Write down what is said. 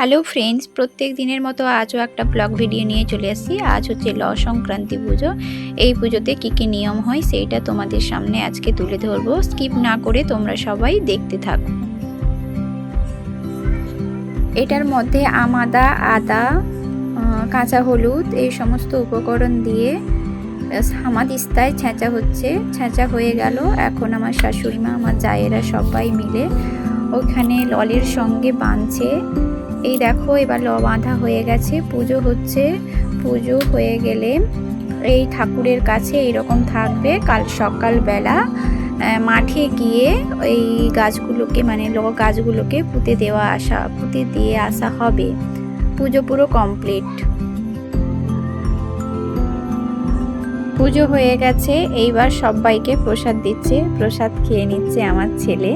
Hello friends প্রত্যেক দিনের মতো আজও একটা ব্লগ ভিডিও নিয়ে চলে আসছি। আজ হচ্ছে ল সংক্রান্তি পুজো। এই পুজোতে কী কী নিয়ম হয় সেইটা তোমাদের সামনে আজকে তুলে ধরবো। স্কিপ না করে তোমরা সবাই দেখতে থাকো। এটার মধ্যে আমাদা, আদা কাঁচা হলুদ এই সমস্ত উপকরণ দিয়ে হামাদিস্তায় ছেঁচা হচ্ছে। ছেঁচা হয়ে গেল। এখন আমার শাশুড়ি মা আমার জায়েরা সবাই মিলে ওখানে ললের সঙ্গে বাঁধছে। এই দেখো, এবার ল বাঁধা হয়ে গেছে, পুজো হচ্ছে। পুজো হয়ে গেলে এই ঠাকুরের কাছে এরকম থাকবে, কাল সকালবেলা মাঠে গিয়ে এই গাছগুলোকে মানে ল গাছগুলোকে পুঁতে দেওয়া আসা, পুঁতে দিয়ে আসা হবে। পুজো পুরো কমপ্লিট পুজো হয়ে গেছে, এইবার সবাইকে প্রসাদ দিচ্ছে, প্রসাদ খেয়ে নিচ্ছে আমার ছেলে।